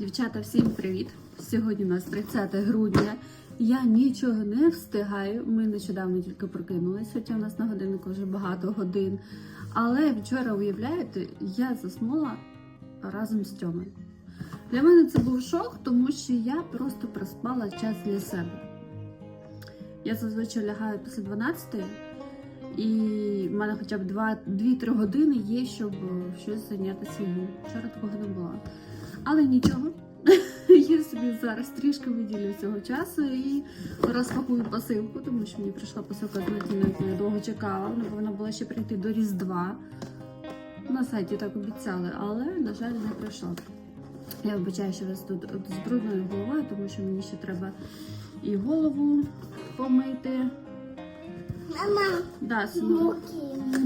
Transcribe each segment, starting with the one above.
Дівчата, всім привіт! Сьогодні у нас 30 грудня. Я нічого не встигаю. Ми нещодавно тільки прокинулись, хоча у нас на годиннику вже багато годин. Але вчора, уявляєте, я заснула разом з Тьомою. Для мене це був шок, тому що я просто проспала час для себе. Я зазвичай лягаю після 12 і в мене хоча б 2-3 години є, щоб щось зайнятися. Вчора такого не було. Але нічого. Я собі зараз трішки виділю цього часу і розпакую посилку, тому що мені прийшла посилка з Матіною, яку я довго чекала. Вона повинна була ще прийти до Різдва. На сайті так обіцяли, але, на жаль, не прийшла. Я вибачаю, що вас тут з брудною головою, тому що мені ще треба і голову помити. Мама, Да, сину.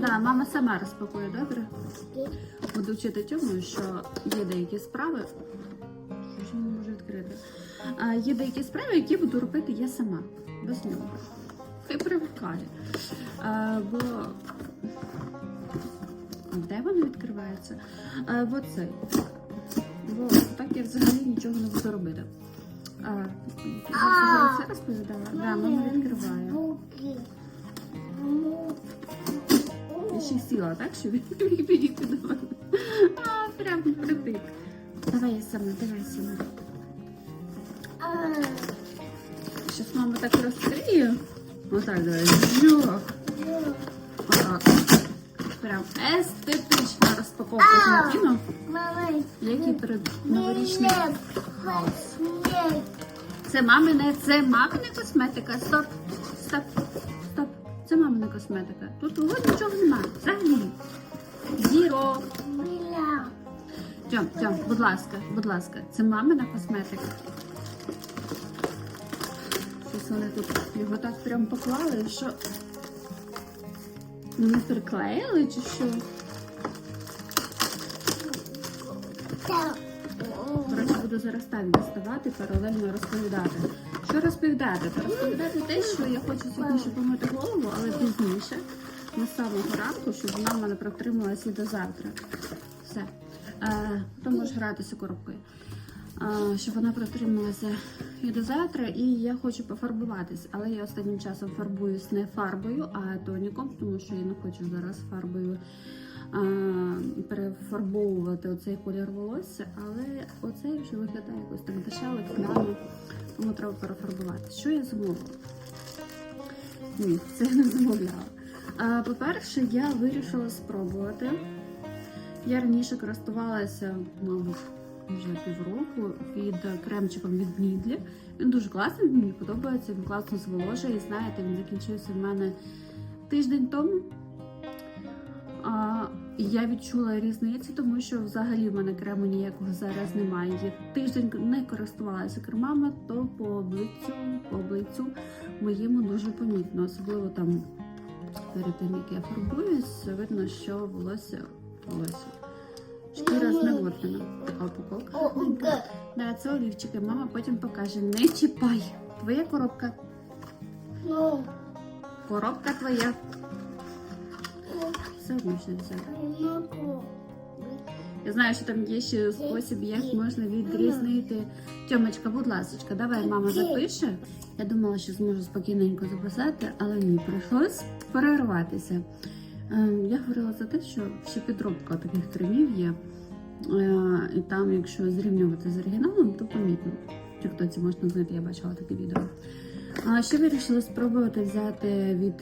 Да, мама сама розпакує, добре? Буду вчити Тьому, що є деякі справи. Що не можу відкрити? А, є деякі справи, які буду робити я сама, без нього. Хай привикає. А, бо де воно відкривається? А, бо. Бо так я взагалі нічого не буду робити. А, я це розповідала? Да, мама відкриває. Я ще сіла, так, що він підійти до мене. А, прям притик. Давай я сама, давай сама. Щас мама так розкриє. Отак, давай. Жох. Отак. Прям естетична розпаковка Мама, який перед новорічний хаос. Це мамине, це мамина косметика. Стоп, стоп. Це косметика. Тут от нічого немає. Взагалі. Зіро. Тьом, Тьом, будь ласка, будь ласка, це мамина косметика. Щось вони тут його так прям поклали, що вони приклеїли чи що? Коротше, буду зараз так діставати, паралельно розповідати. Що розповідати? Розповідати те, що я хочу сьогодні ще помити голову, але пізніше, з самого ранку, щоб вона в мене протрималася і до завтра. Все. Е, то можеш гратися коробкою. Е, щоб вона протрималася і до завтра, і я хочу пофарбуватись. Але я останнім часом фарбуюсь не фарбою, а тоніком, тому що я не хочу зараз фарбою е, перефарбовувати оцей колір волосся, але оцей вже виглядає якось так дешево, плямо, тому треба перефарбувати. Що я замовила? Ні, це я не замовляла. По-перше, я вирішила спробувати. Я раніше користувалася, мабуть, вже півроку від кремчиком від Мідлі. Він дуже класний, мені подобається, він класно зволожує. І знаєте, він закінчився в мене тиждень тому. І я відчула різницю, тому що взагалі в мене крему ніякого зараз немає. Я тиждень не користувалася кремами, то по обличчю, по обличчю моєму дуже помітно, особливо там перед тим, як я фарбуюсь, видно, що волосся волосся. Шкіра зневоднена. Така упаковка. Да, це олівчики. Мама потім покаже. Не чіпай. Твоя коробка. Ну, Коробка твоя. Все одно могу. Я знаю, що там є ще спосіб, як можна відрізнити. Тьомочка, будь ласка, давай мама запише. Я думала, що зможу спокійненько записати, але ні, прийшлось перерватися. Е, Я говорила за те, що ще підробка таких кремів є. Е, І там, якщо зрівнювати з оригіналом, то помітно. В тіктоці можна знайти, я бачила таке відео. А ще вирішила спробувати взяти від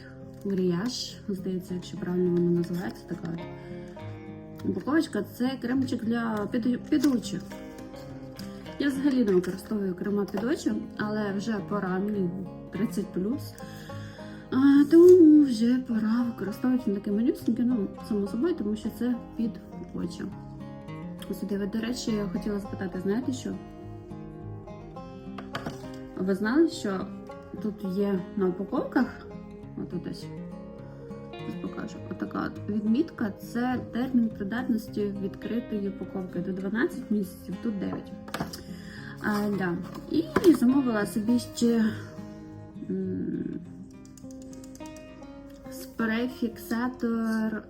Уріяж, здається, якщо правильно воно називається, така от упаковочка це кремчик для під, під очі. Я взагалі не використовую крема під очі, але вже пора мені 30 А, тому вже пора використовувати він такий ну, само собою, тому що це під очі. Сюди, до речі, я хотіла спитати, знаєте що? Ви знали, що тут є на упаковках, ось, Зараз покажу. Отака от відмітка це термін придатності відкритої упаковки до 12 місяців, тут 9. А, да. І замовила собі ще спрей-фіксатор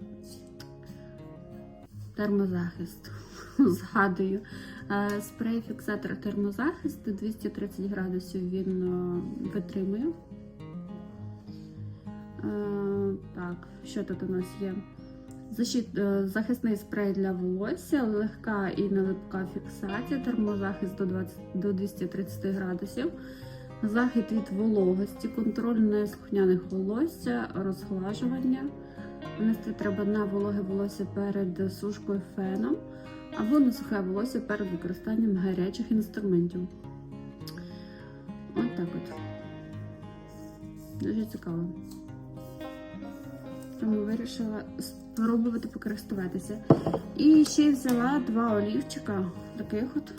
термозахист. Згадую. Е, Спрей фіксатор термозахист 230 градусів він е, витримує. Е, Так, що тут у нас є? Защит, е, захисний спрей для волосся, легка і нелипка фіксація, термозахист до, 20, до 230 градусів, захист від вологості, контроль неслухняних волосся, розглажування. Нанести треба на вологе волосся перед сушкою феном або на сухе волосся перед використанням гарячих інструментів. От так от. Дуже цікаво. Тому вирішила спробувати покористуватися. І ще взяла два олівчика таких от.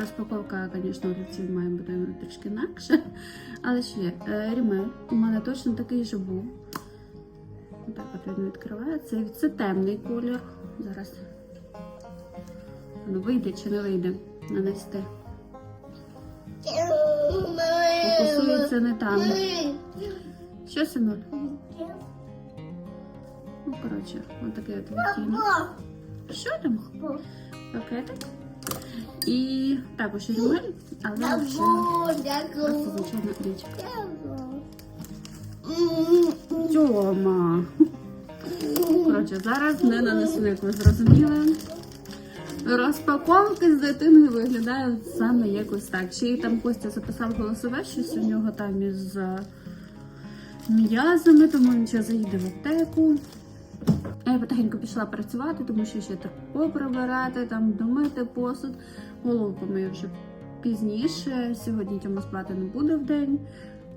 Розпаковка, звісно, олівців має бути трішки інакше. Але ще є. Е, Рімель. У мене точно такий же був. Так от він відкривається. Це темний колір. Зараз. Ну, вийде чи не вийде нанести. Фокусується не там. Що, синуль? Ну, коротше, ось такий от відтінок. Що там? Пакетик. І також рімель, але просто звичайна річка. Тьома. Коротше, зараз не нанесу, як ви зрозуміли. Розпаковки з дитиною виглядають саме якось так. Й там Костя записав голосове, щось у нього там із м'язами, тому він ще заїде в аптеку. А Я потихеньку пішла працювати, тому що ще так поприбирати, там домити посуд. Голову помию вже пізніше. Сьогодні Тьома спати не буде в день.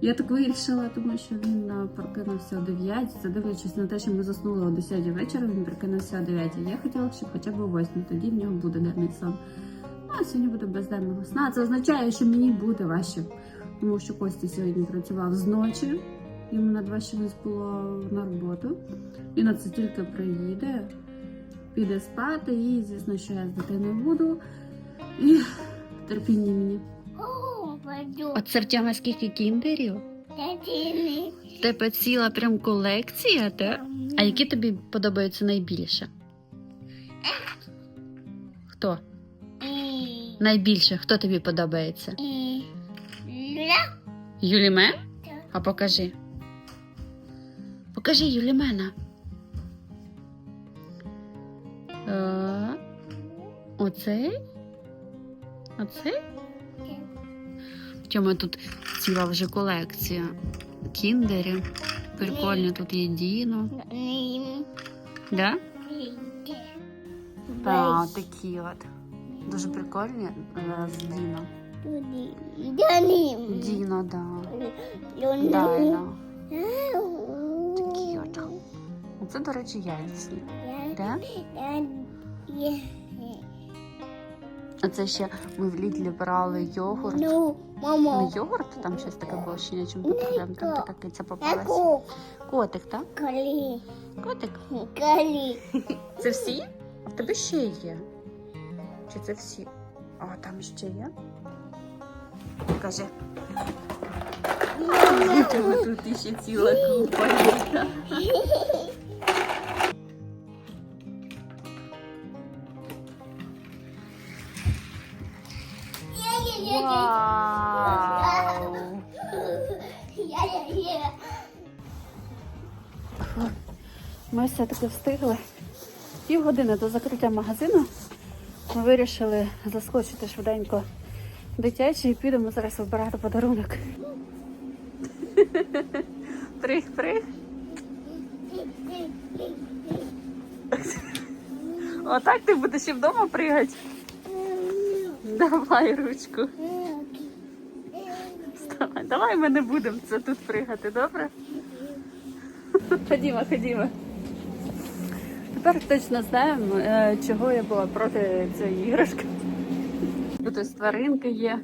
Я так вирішила, тому що він прокинувся о 9, задивлячись на те, що ми заснули о 10 вечора, він прокинувся о 9. Я хотіла, щоб хоча б о 8, тоді в нього буде денний сон. Ну, а сьогодні буде безденного сна. Це означає, що мені буде важче, тому що Костя сьогодні працював зночі, йому на два ще не було на роботу. Він оце тільки приїде, піде спати, і звісно, що я з дитиною буду. І терпіння мені. От Сертяма скільки кіндерів? В тебе ціла прям колекція, так? А які тобі подобаються найбільше? Хто? Найбільше, хто тобі подобається? Юлімен? А покажи. Покажи Юлімена. Е, Оцей? Оцей? В чому тут ціла вже колекція кіндерів. Прикольно, тут є Діно. Да? А, такі от. Дуже прикольні е, з Діно. Діно, да. Дайно. Це, до речі, яйця. Да? А це ще ми в Лідлі брали йогурт. Ну, Не йогурт, там щось таке було ще нічим потрібно. Там така киця попалась. Яку? Котик, так? Калі. Котик. Калі. Це всі? А в тебе ще є? Чи це всі? А там ще є? Покажи. Тут ще ціла купа. Ми все-таки встигли. Півгодини до закриття магазину. Ми вирішили заскочити швиденько дитячий і підемо зараз вибирати подарунок. Прих, прих. Отак ти будеш і вдома пригати. Давай ручку. Давай ми не будемо це тут пригати, добре? Ходімо, ходімо. Тепер точно знаємо, е, чого я була проти цієї іграшки. Тут тваринки є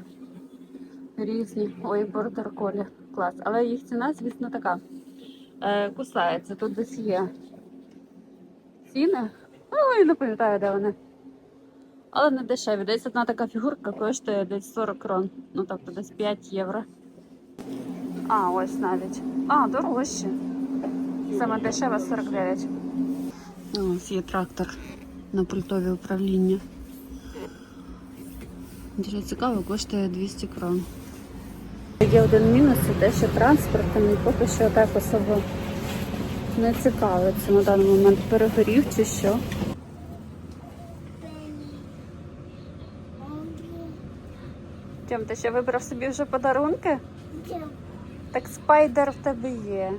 різні. Ой, бордер колі. Клас. Але їх ціна, звісно, така. Е, кусається. Тут десь є ціни. Ой, не пам'ятаю, де вони. Але не дешеві. Десь одна така фігурка коштує десь 40 крон. Ну тобто десь 5 євро. А, ось навіть. А, дорожче. Саме дешева 49. Ось є трактор на пультові управління. Дуже цікаво, коштує 200 крон. Є один мінус, це те, що транспортом поки що так особо не цікавиться на даний момент перегорів чи що. Тьом, ти ще вибрав собі вже подарунки? Так спайдер в тебе є.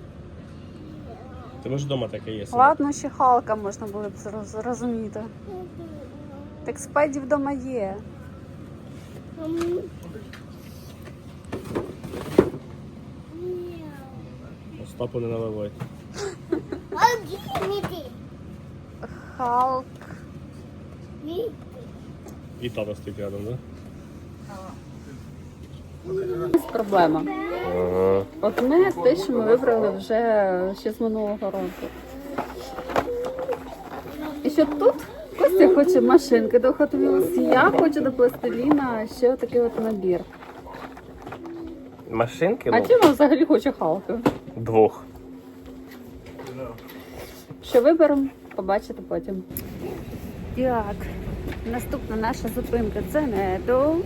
Тебе ж вдома таке є. Ладно, ще Халка можна було б зрозуміти. Так спайді вдома є. Остапу не наливай. Халк. І тата стоїть рядом, да? Проблема. Ага. Одне те, що ми вибрали вже ще з минулого року. І що тут Костя хоче машинки до Hot Wheels, я хочу до пластиліна ще такий от набір. Машинки? А Ну, Тіма взагалі хоче Халка. двох. Що виберемо, побачите потім. Так, наступна наша зупинка це нето.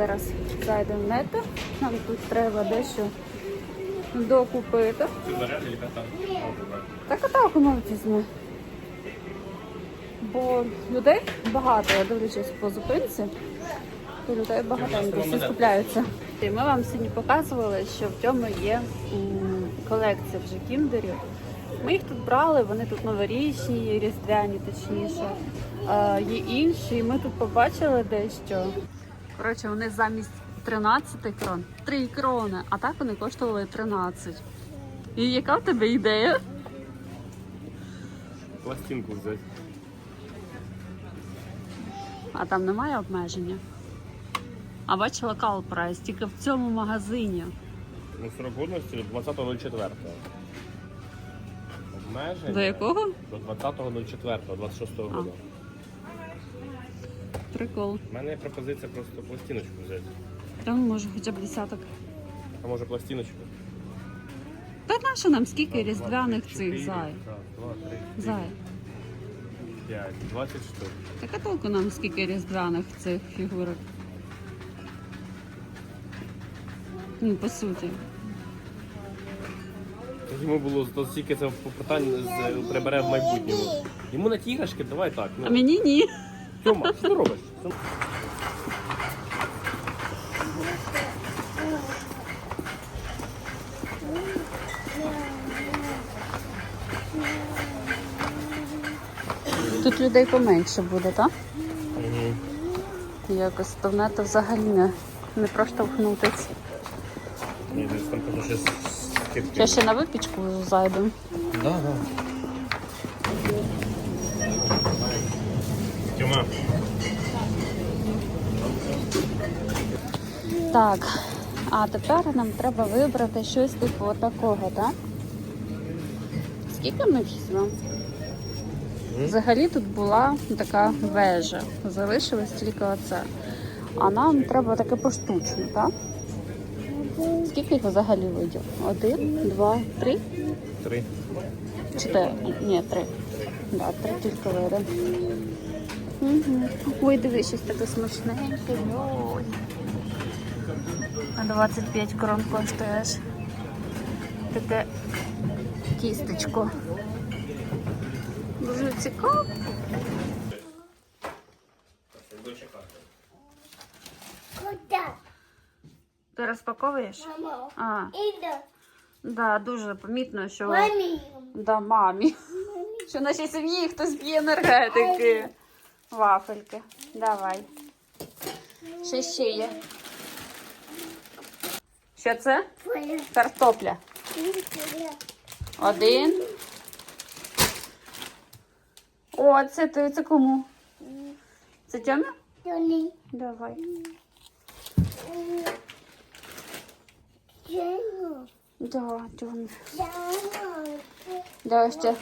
Зараз зайдемо в нето. Нам тут треба дещо докупити. Та каталку навіть візьму. Бо людей багато, я дивлячись по зупинці. То людей багатенько, всі скупляються. І ми вам сьогодні показували, що в цьому є колекція вже кіндерів. Ми їх тут брали, вони тут новорічні, різдвяні, точніше. Є інші, і ми тут побачили дещо. Коротше, вони замість 13 крон 3 крони, а так вони коштували 13. І яка в тебе ідея? Пластинку взяти. А там немає обмеження. А бачила кал прайс тільки в цьому магазині. Ну, срок годності до 20.04. Обмеження? До якого? До 20.04, 26 року. Прикол. У мене є пропозиція просто пластиночку взяти. Там може хоча б десяток. А може пластиночку? Та нащо нам скільки два, різдвяних три, цих зай? Раз, два, три, Зай. п'ять, 20 штук. Так а толку нам скільки різдвяних цих фігурок? Ну, по суті. Тож Йому було то стільки це питань з- прибере в майбутньому. Йому на ті іграшки давай так. А Ну, мені ні. Тьома, що ти робиш? Тут людей поменше буде, так? Угу. Якось то в взагалі не, не проштовхнутись. Ні, десь там кажу, щось скидки. Я ще на випічку зайду. Да, да. Тьома. Так, а тепер нам треба вибрати щось типу отакого, так? Скільки ми візьмемо? Взагалі тут була така вежа. Залишилось тільки оце. А нам треба таке поштучне, так? Скільки їх взагалі видів? Один, два, три? Три. Чотири. Ні, три. Да, три тільки види. Угу. Ой, дивись, щось таке смачненьке. Ой. На 25 крон коштуєш. Таке кісточку. Дуже цікаво. Куда? Ти розпаковуєш? Мамо. А, да, дуже помітно, що Мамі. да, мамі. Що в нашій сім'ї хтось п'є енергетики. Вафельки. Давай. Ще ще є. Що це? Картопля. Один. О, це ти це кому? Це Тьомі? Тоні. Давай. Да, Тьомі. Джену. Да, ще.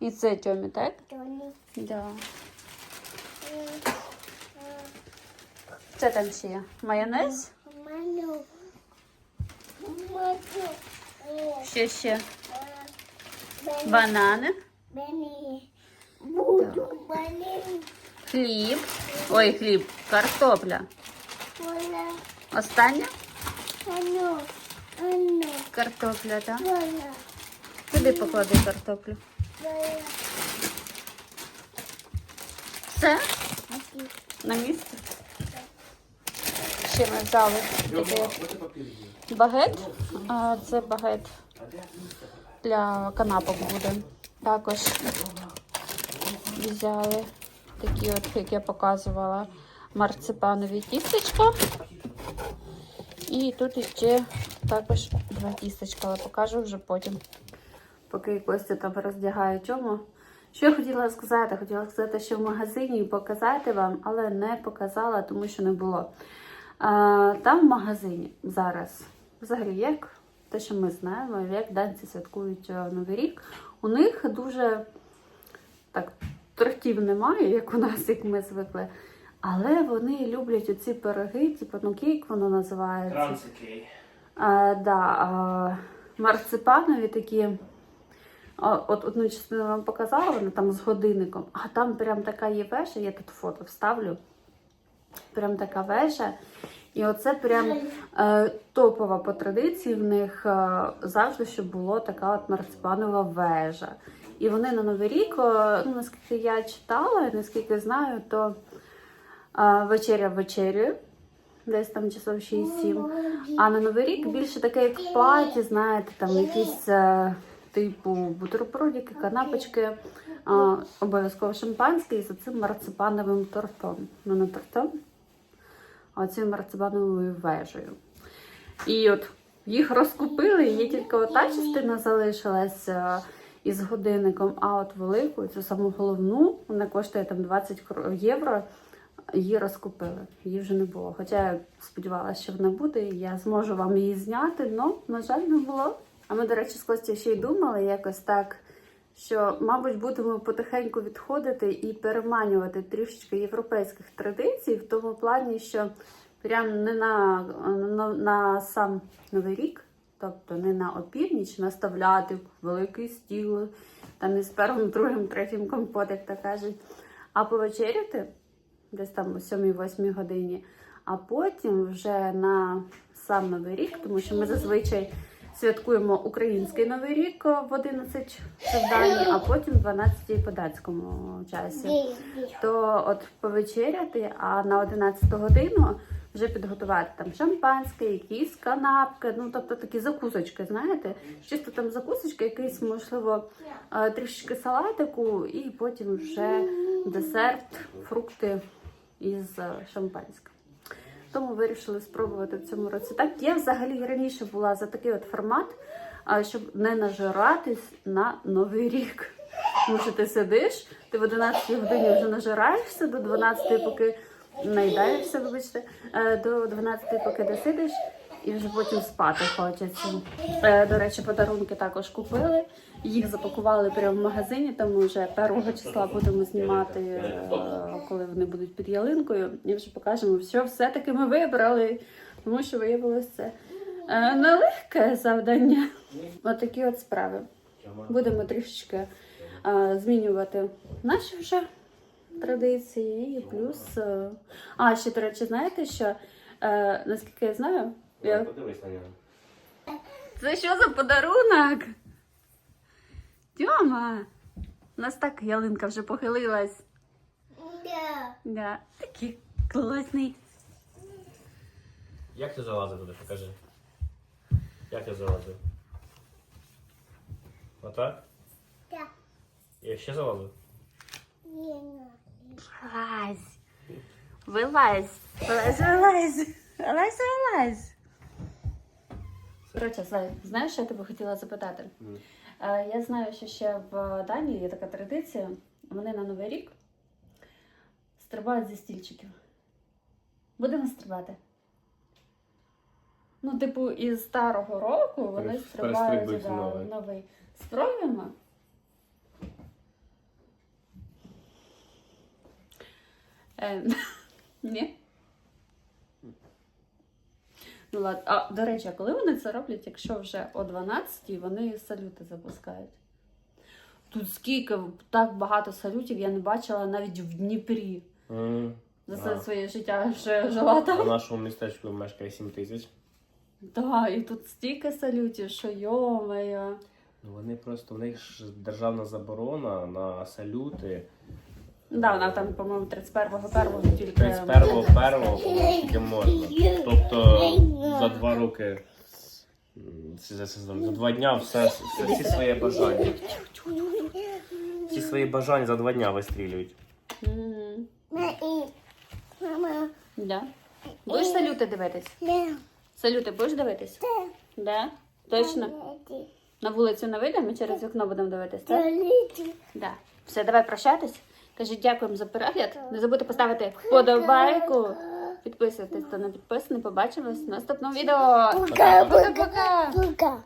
І це Тьомі, так? Тоні. Да. Це там ще є? Майонез? Ще ще. Банани. Хліб. Ой, хліб, картопля. Остання картопля, так? Куди поклади картоплю? Все? На місці? Ще ми взяли такий багет. А, Це багет для канапок буде. Також взяли такі от, як я показувала, марципанові тістечка. І тут ще також два тістечка, але покажу вже потім. Поки Костя там роздягає чому. Що я хотіла сказати? Хотіла сказати, що в магазині показати вам, але не показала, тому що не було. А, там в магазині зараз, взагалі, як те, що ми знаємо, як данці святкують е, Новий рік, у них дуже так, тортів немає, як у нас, як ми звикли. Але вони люблять оці пироги, типу, ну кейк воно називається. Трансикей. А, да, а, марципанові такі. От одну частину вам показала, вона там з годинником, а там прям така є вежа, я тут фото вставлю. Прям така вежа. І оце прям е, топова по традиції в них е, завжди, щоб було така от марципанова вежа. І вони на Новий рік, е, ну наскільки я читала, наскільки знаю, то е, вечеря вечерю, десь там часов 6-7. А на Новий рік більше таке, як паті, знаєте, там якісь е, типу бутербродики, канапочки, обов'язково шампанське з цим марципановим тортом. Ну, не тортом, а цією марципановою вежею. І от їх розкупили, є тільки ота частина залишилася із годинником, а от велику, цю саму головну, вона коштує там 20 євро. Її розкупили, її вже не було. Хоча я сподівалася, що вона буде, і я зможу вам її зняти, але, на жаль, не було. А ми, до речі, з Костю ще й думали якось так, що, мабуть, будемо потихеньку відходити і переманювати трішечки європейських традицій, в тому плані, що прям не на, на, на сам Новий рік, тобто не на опівніч, наставляти великий стіл, там із першим, другим, третім компот, як то кажуть, а повечеряти десь там о 7-8 годині, а потім вже на сам Новий рік, тому що ми зазвичай святкуємо український Новий рік в 11 це в Данії, а потім в 12 по датському часі. То от повечеряти, а на 11 годину вже підготувати там шампанське, якісь канапки, ну тобто такі закусочки, знаєте, чисто там закусочки, якийсь, можливо, е, трішечки салатику, і потім вже десерт, фрукти із шампанським. Тому вирішили спробувати в цьому році. Так, я взагалі раніше була за такий от формат, щоб не нажиратись на новий рік. Тому що ти сидиш, ти в 11 годині вже нажираєшся до 12, поки наїдаєшся, вибачте, е, до 12, поки досидиш, і вже потім спати хочеться. Е, До речі, подарунки також купили. Їх запакували прямо в магазині, тому вже 1 числа будемо знімати, е, коли вони будуть під ялинкою, і вже покажемо, що все-таки ми вибрали, тому що виявилося це е, нелегке завдання. Отакі от справи. Будемо трішечки е, змінювати наші вже традиції і плюс. е, А, ще, до речі, знаєте, що е, наскільки я знаю, я... Подивись на нього. Це що за подарунок? Тьома! У нас так ялинка вже похилилась. Да. Да. Такий класний. Як ти залазив туди, покажи. Як ти залазив? Отак? Да. Я ще залазив? Надо. Вилазь. Вилазь. Вилазь, вилазь. Вилазь, вилазь. Коротше, знаєш, що я тебе хотіла запитати? Е, Я знаю, що ще в Данії є така традиція. Вони на Новий рік стрибають зі стільчиків. Будемо стрибати. Ну, типу, із старого року вони стрибають да, новий. новий. Спробуємо? Е, ні. Ну ладно. А до речі, а коли вони це роблять, якщо вже о 12 вони салюти запускають? Тут скільки так багато салютів я не бачила навіть в Дніпрі. М, За да. все своє життя ще жила там. нашому містечку мешкає 7 тисяч. Так, і тут стільки салютів, що йо-моє. Ну вони просто, у них ж державна заборона на салюти. Да, вона там, по-моєму, 31-го первого тільки. 31 первого тільки можна. Тобто за два роки. За за два дня все, все всі свої бажання. Всі свої бажання за два дня вистрілюють. Мгм. Мама. Да. Будеш салюти дивитись? Салюти будеш дивитись? Да? Точно? На вулицю не вийдемо, ми через вікно будемо дивитись, так? Да. Все, давай прощатись. Кажіть дякуємо за перегляд. Не забудьте поставити вподобайку. Підписуйтесь, хто не підписаний. Побачимось в наступному відео. Пока-пока. пока.